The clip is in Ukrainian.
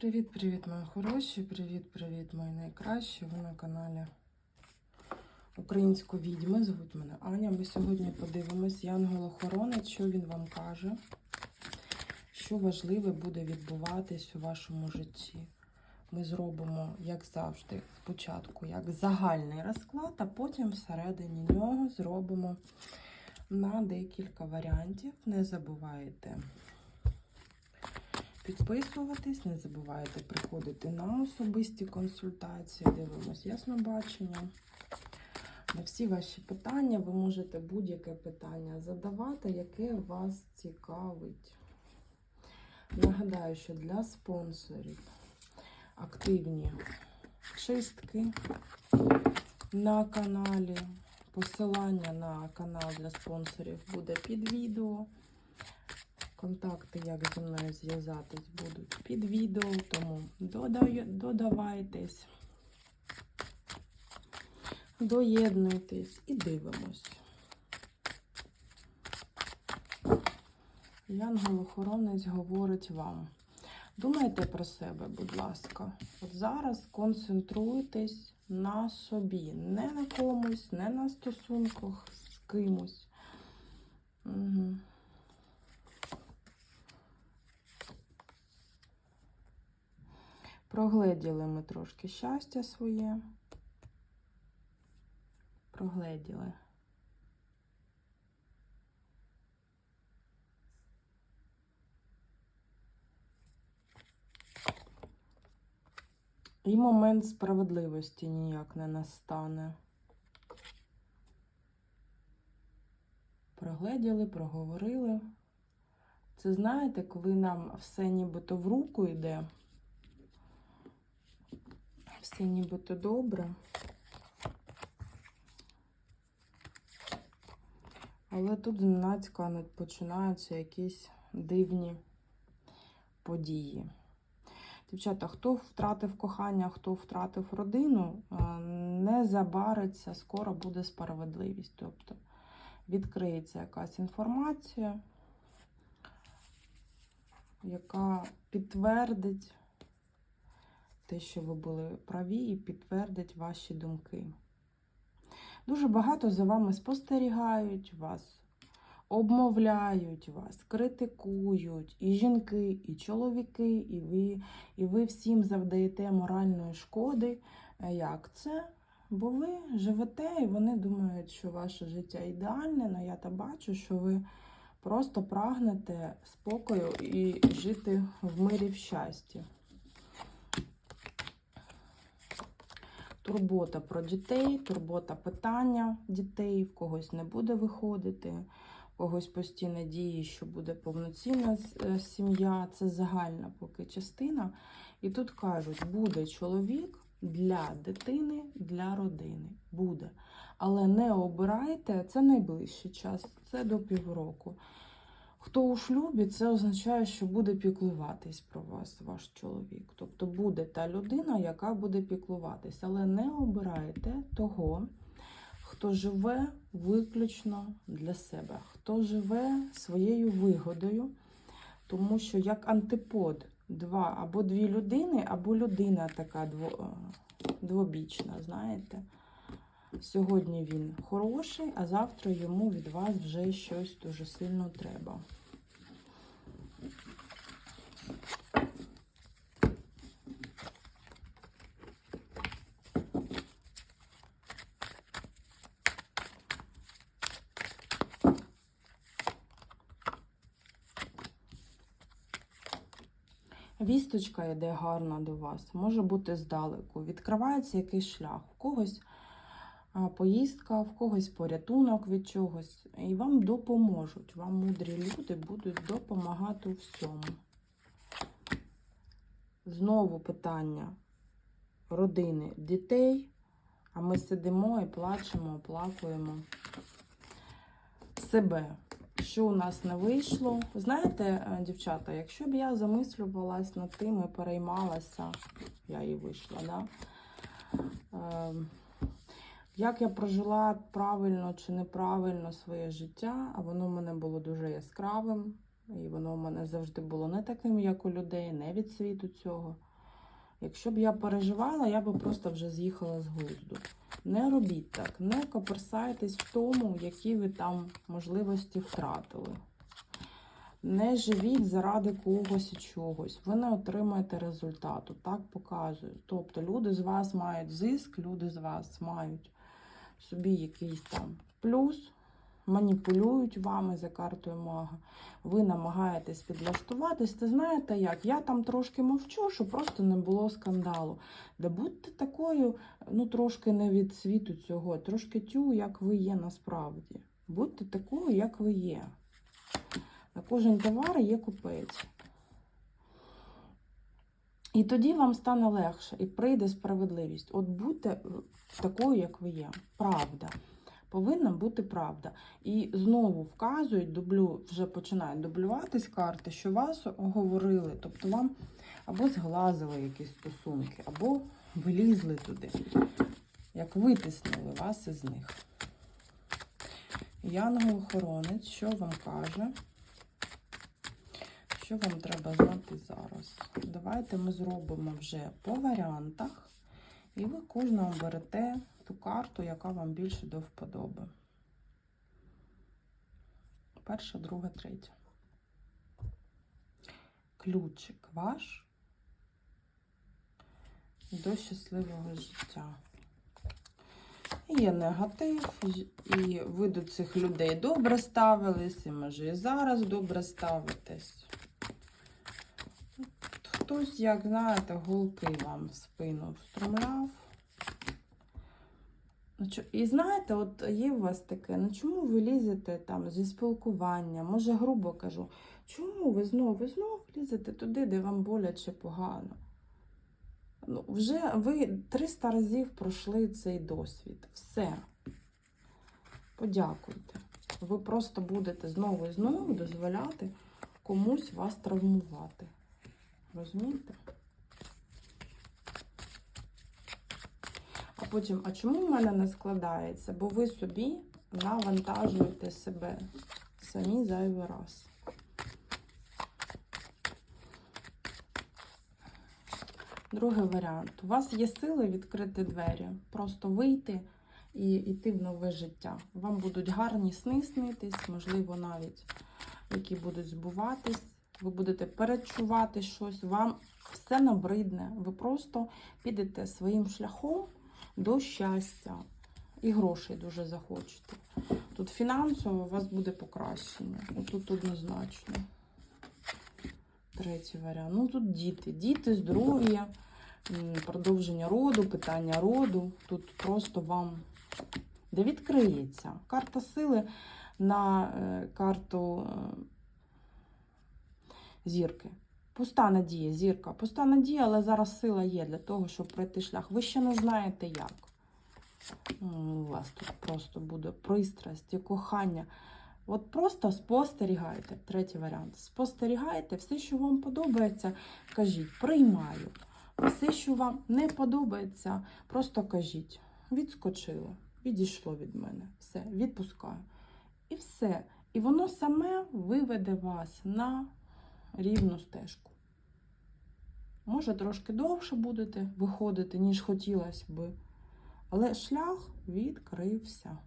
Привіт-привіт, мої хороші! Привіт-привіт, мої найкращі. Ви на каналі Української відьми. Звуть мене Аня. Ми сьогодні подивимось Янгол-охоронець, що він вам каже, що важливе буде відбуватись у вашому житті. Ми зробимо, як завжди, спочатку як загальний розклад, а потім всередині нього зробимо на декілька варіантів. Не забувайте підписуватись, не забувайте приходити на особисті консультації, дивимось яснобачення. На всі ваші питання ви можете будь-яке питання задавати, яке вас цікавить. Нагадаю, що для спонсорів активні чистки на каналі. Посилання на канал для спонсорів буде під відео. Контакти, як зі мною зв'язатись, будуть під відео, тому додавайтесь, доєднуйтесь і дивимось. Янгол-охоронець говорить вам. Думайте про себе, будь ласка. От зараз концентруйтесь на собі, не на комусь, не на стосунках з кимось. Угу. Прогледіли ми трошки щастя своє. Прогледіли. І момент справедливості ніяк не настане. Прогледіли, проговорили. Це знаєте, коли нам все нібито в руку йде все нібито добре. Але тут зненацька починаються якісь дивні події. Дівчата, хто втратив кохання, хто втратив родину, не забариться, скоро буде справедливість. Тобто відкриється якась інформація, яка підтвердить те, що ви були праві, і підтвердить ваші думки. Дуже багато за вами спостерігають, вас обмовляють вас, критикують і жінки, і чоловіки, і ви, і ви всім завдаєте моральної шкоди. Як це? Бо ви живете, і вони думають, що ваше життя ідеальне, але я та бачу, що ви просто прагнете спокою і жити в мирі в щасті. Турбота про дітей, турбота питання дітей, в когось не буде виходити, в когось постійно діє, що буде повноцінна е, сім'я. Це загальна поки частина. І тут кажуть, буде чоловік для дитини, для родини. Буде. Але не обирайте, це найближчий час, це до півроку. Хто у шлюбі, це означає, що буде піклуватись про вас, ваш чоловік. Тобто буде та людина, яка буде піклуватись. Але не обирайте того, хто живе виключно для себе, хто живе своєю вигодою, тому що як антипод два або дві людини, або людина така дво, двобічна, знаєте. Сьогодні він хороший, а завтра йому від вас вже щось дуже сильно треба. Вісточка йде гарна до вас, може бути здалеку. Відкривається якийсь шлях. В когось поїздка, в когось порятунок від чогось. І вам допоможуть. Вам мудрі люди будуть допомагати у всьому. Знову питання родини дітей. А ми сидимо і плачемо, оплакуємо себе що у нас не вийшло. Знаєте, е, дівчата, якщо б я замислювалась над тим і переймалася, я і вийшла, да? Як я прожила правильно чи неправильно своє життя, а воно в мене було дуже яскравим. І воно в мене завжди було не таким, як у людей, не від світу цього. Якщо б я переживала, я би просто вже з'їхала з глузду. Не робіть так, не коперсайтесь в тому, які ви там можливості втратили. Не живіть заради когось і чогось. Ви не отримаєте результату. Так показую. Тобто люди з вас мають зиск, люди з вас мають собі якийсь там плюс, маніпулюють вами за картою мага. Ви намагаєтесь підлаштуватись. Ти знаєте як? Я там трошки мовчу, щоб просто не було скандалу. Да будьте такою, ну трошки не від світу цього, трошки тю, як ви є насправді. Будьте такою, як ви є. На кожен товар є купець. І тоді вам стане легше і прийде справедливість. От будьте такою, як ви є. Правда. Повинна бути правда. І знову вказують, дублю, вже починають дублюватись карти, що вас оговорили. Тобто вам або зглазили якісь стосунки, або вилізли туди, як витиснили вас із них. Янгол-охоронець, що вам каже? Що вам треба знати зараз? Давайте ми зробимо вже по варіантах, і ви кожного берете ту карту, яка вам більше до вподоби. Перша, друга, третя. Ключик ваш до щасливого життя. Є негатив, і ви до цих людей добре ставились, і може і зараз добре ставитесь. Хтось, як знаєте, голки вам в спину встромляв. Ну, І знаєте, от є у вас таке, ну чому ви лізете там зі спілкування? Може, грубо кажу, чому ви знову, ви знову лізете туди, де вам боляче погано? Ну, вже ви 300 разів пройшли цей досвід. Все. Подякуйте. Ви просто будете знову і знову дозволяти комусь вас травмувати. Розумієте? А потім, а чому в мене не складається? Бо ви собі навантажуєте себе самі зайвий раз. Другий варіант. У вас є сили відкрити двері, просто вийти і йти в нове життя. Вам будуть гарні сни снитись, можливо, навіть які будуть збуватись. Ви будете перечувати щось, вам все набридне. Ви просто підете своїм шляхом до щастя. І грошей дуже захочете. Тут фінансово у вас буде покращення. Тут однозначно. Третій варіант. Ну тут діти. Діти, здоров'я, продовження роду, питання роду. Тут просто вам де відкриється. Карта сили на е, карту е, зірки. Пуста надія, зірка. Пуста надія, але зараз сила є для того, щоб пройти шлях. Ви ще не знаєте як. У вас тут просто буде пристрасть і кохання. От просто спостерігайте. Третій варіант. Спостерігайте, все, що вам подобається, кажіть, приймаю. Все, що вам не подобається, просто кажіть. Відскочило, відійшло від мене. Все, відпускаю. І все. І воно саме виведе вас на рівну стежку. Може, трошки довше будете виходити, ніж хотілося би. Але шлях відкрився.